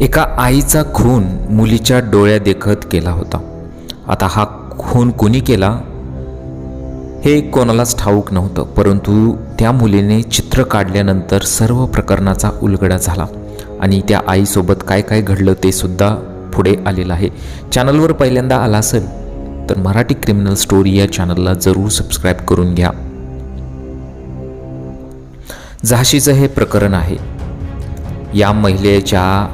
एका आईचा खून मुलीच्या डोळ्या देखत केला होता. आता हा खून कोणी केला? हे कोणालाच ठाऊक नव्हतं परंतु त्या मुलीने चित्र काढल्यानंतर सर्व प्रकरणाचा उलगडा झाला आणि त्या आईसोबत काय काय घडलं ते सुद्धा पुढे आलेलं आहे. चॅनलवर पहिल्यांदा आला असेल तर मराठी क्रिमिनल स्टोरी या चॅनलला जरूर सबस्क्राईब करून घ्या. झाशीचं हे प्रकरण आहे. या महिलेच्या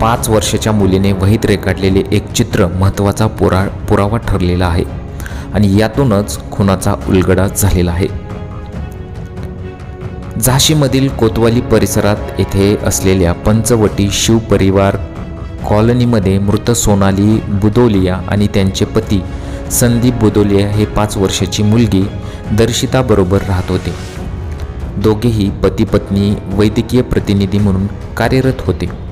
पाच वर्षाच्या मुलीने वहीत रेखाटलेले एक चित्र महत्त्वाचा पुरा पुरावा ठरलेला आहे आणि यातूनच खुनाचा उलगडा झालेला आहे. झाशीमधील कोतवाली परिसरात येथे असलेल्या पंचवटी शिवपरिवार कॉलनीमध्ये मृत सोनाली बुदोलिया आणि त्यांचे पती संदीप बुदोलिया हे पाच वर्षाची मुलगी दर्शिताबरोबर राहत होते. दोघेही पती पत्नी वैद्यकीय प्रतिनिधी म्हणून कार्यरत होते.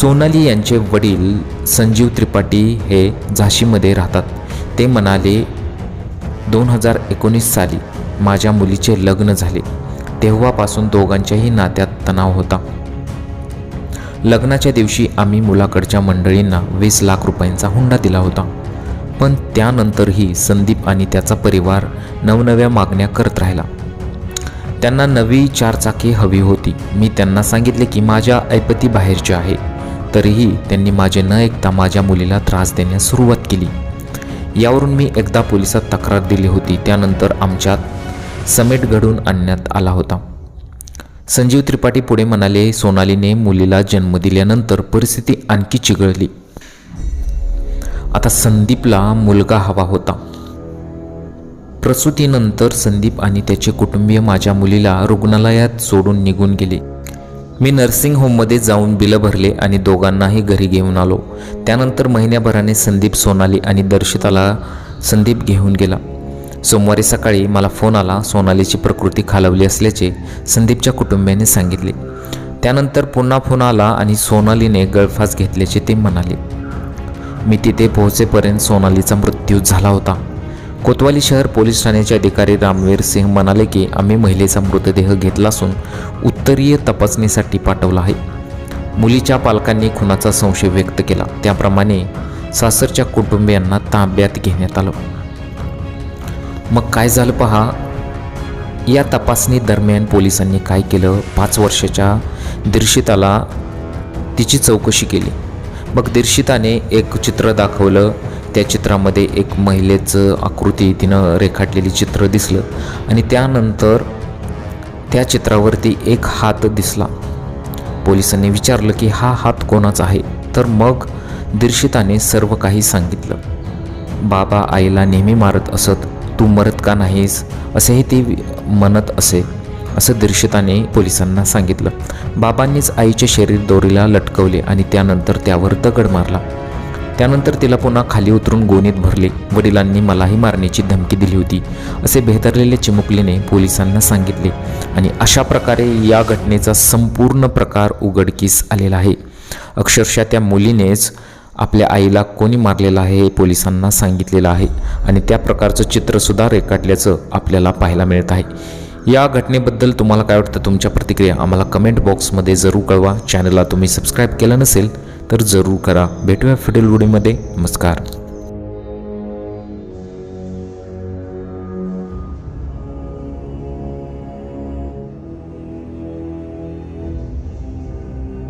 सोनाली यांचे वडील संजीव त्रिपाठी हे झाशीमध्ये राहतात. ते म्हणाले दोन हजार एकोणीस साली माझ्या मुलीचे लग्न झाले. तेव्हापासून दोघांच्याही नात्यात तणाव होता. लग्नाच्या दिवशी आम्ही मुलाकडच्या मंडळींना वीस लाख रुपयांचा हुंडा दिला होता. पण त्यानंतरही संदीप आणि त्याचा परिवार नवनव्या मागण्या करत राहिला. त्यांना नवी चारचाकी हवी होती. मी त्यांना सांगितले की माझ्या ऐपती बाहेरची आहे. तरीही त्यांनी माझे न ऐकता माझ्या मुलीला त्रास देण्यास सुरुवात केली. यावरून मी एकदा पोलिसात तक्रार दिली होती त्यानंतर आमच्यात समेट घडून आणण्यात आला होता. संजीव त्रिपाठी पुढे म्हणाले सोनालीने मुलीला जन्म दिल्यानंतर परिस्थिती आणखी चिघळली. आता संदीपला मुलगा हवा होता. प्रसूतीनंतर संदीप आणि त्याचे कुटुंबीय माझ्या मुलीला रुग्णालयात सोडून निघून गेले. मी नर्सिंग होममध्ये जाऊन बिलं भरले आणि दोघांनाही घरी घेऊन आलो. त्यानंतर महिन्याभराने संदीप सोनाली आणि दर्शिताला संदीप घेऊन गेला. सोमवारी सकाळी मला फोन आला. सोनालीची प्रकृती खालवली असल्याचे संदीपच्या कुटुंबियाने सांगितले. त्यानंतर पुन्हा फोन आला आणि सोनालीने गळफास घेतल्याचे ते म्हणाले. मी तिथे पोहोचेपर्यंत सोनालीचा मृत्यू झाला होता. कोतवाली शहर पोलीस ठाण्याचे अधिकारी रामवीर सिंह म्हणाले की आम्ही महिलेचा मृतदेह घेतला असून उत्तरीय तपासणीसाठी पाठवला आहे. मुलीच्या पालकांनी खुनाचा संशय व्यक्त केला. त्याप्रमाणे सासरच्या कुटुंबियांना ताब्यात घेण्यात आलं. मग काय झालं पहा? या तपासणी दरम्यान पोलिसांनी काय केलं? पाच वर्षाच्या दीर्षिताला तिची चौकशी केली. मग दीर्षिताने एक चित्र दाखवलं. त्या चित्रामध्ये एक महिलेचं आकृती तिनं रेखाटलेली चित्र दिसलं आणि त्यानंतर त्या चित्रावरती एक हात दिसला. पोलिसांनी विचारलं की हा हात कोणाचा आहे? तर मग दीर्षिताने सर्व काही सांगितलं. बाबा आईला नेहमी मारत असत तू मरत का नाहीस? असेही ती म्हणत असे असं दीर्षिताने पोलिसांना सांगितलं. बाबांनीच आईचे शरीर दोरीला लटकवले आणि त्यानंतर त्यावर दगड मारला. त्यानंतर तिला पुन्हा खाली उतरून गोणीत भरले. वडिलांनी मलाही मारण्याची धमकी दिली होती असे बेहतरलेले चिमुकलीने पोलिसांना सांगितले. आणि अशा प्रकारे या घटनेचा संपूर्ण प्रकार उघडकीस आलेला आहे. अक्षरशः त्या मुलीनेच आपल्या आईला कोणी मारलेलं आहे हे पोलिसांना सांगितलेलं आहे आणि त्या प्रकारचं चित्रसुद्धा रेखाटल्याचं आपल्याला पाहायला मिळत आहे. या घटनेबद्दल तुम्हाला काय वाटतं? तुमच्या प्रतिक्रिया आम्हाला कमेंट बॉक्समध्ये जरूर कळवा. चॅनलला तुम्ही सबस्क्राईब केलं नसेल तर जरूर करा. भेटूया फिडेल व्हिडिओमध्ये. नमस्कार.